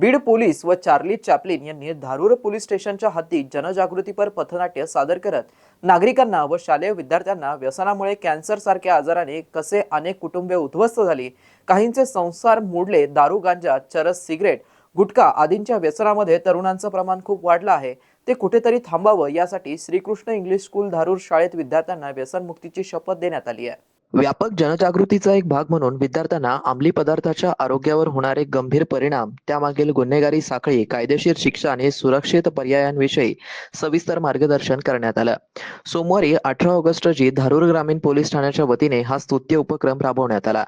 Beed police व Charlie Chaplin यांनी Dharur police स्टेशनच्या हद्दीत जनजागृतीपर पथनाट्य सादर करत नागरिकांना व शालेय विद्यार्थ्यांना व्यसनामुळे कॅन्सर सारख्या आजाराने कसे अनेक कुटुंबे उद्ध्वस्त झाली काहींचे संसार मोडले दारू गांजा चरस सिगरेट गुटखा आदींच्या व्यसनामध्ये तरुणांचं प्रमाण खूप वाढलं आहे. ते कुठेतरी थांबावं यासाठी श्रीकृष्ण इंग्लिश स्कूल धारूर शाळेत विद्यार्थ्यांना व्यसनमुक्तीची शपथ देण्यात आली आहे. व्यापक जनजागृतीचा एक भाग म्हणून विद्यार्थ्यांना अंमली पदार्थाच्या आरोग्यावर होणारे गंभीर परिणाम त्यामागील गुन्हेगारी साखळी कायदेशीर शिक्षा आणि सुरक्षित पर्यायांविषयी सविस्तर मार्गदर्शन करण्यात आलं. सोमवारी अठरा ऑगस्ट रोजी धारूर ग्रामीण पोलीस ठाण्याच्या वतीने हा स्तुत्य उपक्रम राबवण्यात आला.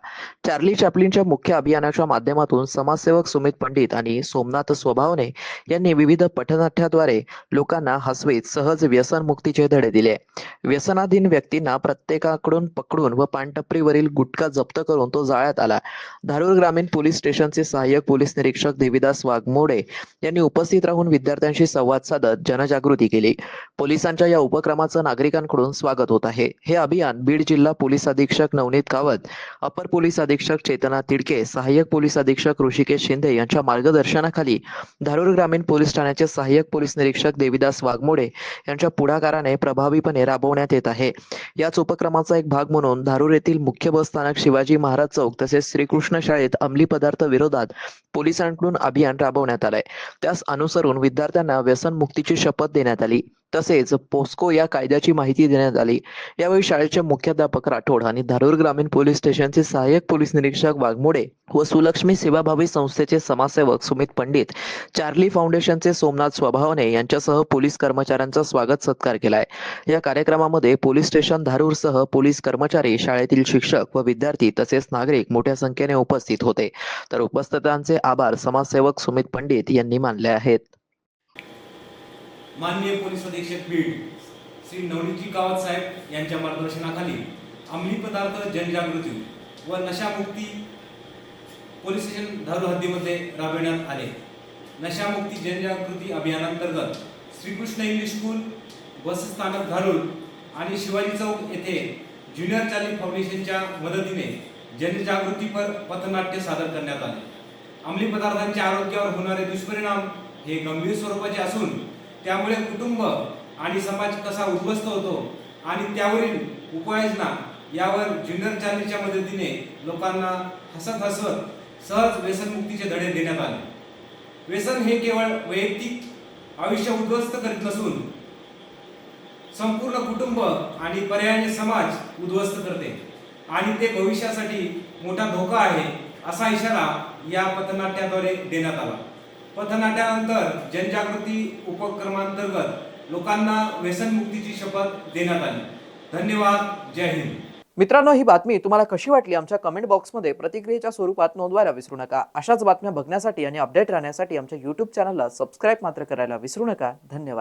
चार्ली चॅपलिनच्या मुख्य अभियानाच्या माध्यमातून समाजसेवक सुमित पंडित आणि सोमनाथ स्वभावने यांनी विविध पठनाट्याद्वारे लोकांना हसवीत सहज व्यसन मुक्तीचे धडे दिले. व्यसनाधीन व्यक्तींना प्रत्येकाकडून पकडून व पानटपरीवरील गुटखा जप्त करून तो जाळ्यात आला. धारूर ग्रामीण पोलीस स्टेशनचे सहाय्यक पोलीस निरीक्षक देविदास वाघमोडे यांनी उपस्थित राहून विद्यार्थ्यांशी संवाद साधत जनजागृती केली. पोलिसांच्या या उपक्रमाचं नागरिकांकडून स्वागत होत आहे. हे अभियान बीड जिल्हा पोलीस अधीक्षक नवनीत कावत अपर पोलीस अधीक्षक चेतना तिडके सहाय्यक पोलीस अधीक्षक ऋषिकेश शिंदे यांच्या मार्गदर्शनाखाली धारूर ग्रामीण पोलीस ठाण्याचे सहाय्यक पोलीस निरीक्षक देविदास वाघमोडे यांच्या पुढाकाराने प्रभावीपणे राबवण्यात येत आहे. याच उपक्रमाचा एक भाग म्हणून धारूर येथील मुख्य बस स्थानक शिवाजी महाराज चौक तसेच श्रीकृष्ण शाळेत अंमली पदार्थ विरोधात पोलिसांकडून अभियान राबवण्यात आलंय. त्यास अनुसरून विद्यार्थ्यांना व्यसन मुक्तीची शपथ देण्यात आली. तसेच पोस्को या कायद्याची माहिती देण्यात आली. यावेळी शाळेचे मुख्याध्यापक राठोड आणि धारूर ग्रामीण पोलीस स्टेशनचे सहाय्यक पोलीस निरीक्षक वाघमोडे व सुलक्ष्मी सेवाभावी संस्थेचे समाजसेवक सुमित पंडित चार्ली फाउंडेशनचे सोमनाथ स्वभावने यांच्यासह पोलीस कर्मचाऱ्यांचा स्वागत सत्कार केलाय. या कार्यक्रमामध्ये पोलीस स्टेशन धारूरसह पोलीस कर्मचारी शाळेतील शिक्षक व विद्यार्थी तसेच नागरिक मोठ्या संख्येने उपस्थित होते. तर उपस्थितांचे आभार समाजसेवक सुमित पंडित यांनी मानले आहेत. माननीय पोलीस अधीक्षक बीड श्री नवनीतजी कावत साहेब यांच्या मार्गदर्शनाखाली अंमली पदार्थ जनजागृती व नशामुक्ती पोलीस स्टेशन धारू हद्दीमध्ये राबविण्यात आले. नशामुक्ती जनजागृती अभियानांतर्गत श्रीकृष्ण इंग्लिश स्कूल बसस्थानक धारूर आणि शिवाजी चौक येथे ज्युनियर चार्ली फाउंडेशनच्या मदतीने जनजागृतीपर पथनाट्य सादर करण्यात आले. अंमली पदार्थांच्या आरोग्यावर होणारे दुष्परिणाम हे गंभीर स्वरूपाचे असून त्यामुळे कुटुंब आणि समाज कसा उद्ध्वस्त होतो आणि त्यावरील उपाययोजना यावर ज्युनियर चार्लीच्या मदतीने लोकांना हसत हसत सहज व्यसनमुक्तीचे धडे देण्यात आले. व्यसन हे केवळ वैयक्तिक आयुष्य उद्ध्वस्त करीत नसून संपूर्ण कुटुंब आणि पर्यायाने समाज उद्ध्वस्त करते आणि ते भविष्यासाठी मोठा धोका आहे असा इशारा या पथनाट्याद्वारे देण्यात आला. पथनाट्यानंतर जनजागृती उपक्रमांतर्गत लोकांना व्यसनमुक्तीची शपथ देण्यात आली. धन्यवाद. जय हिंद. मित्रांनो ही बातमी तुम्हाला कशी वाटली? आमच्या कमेंट बॉक्समध्ये प्रतिक्रियेच्या स्वरूपात नोंदवायला विसरू नका. अशाच बातम्या बघण्यासाठी आणि अपडेट राहण्यासाठी आमच्या यूट्यूब चॅनलला सबस्क्राईब मात्र करायला विसरू नका. धन्यवाद.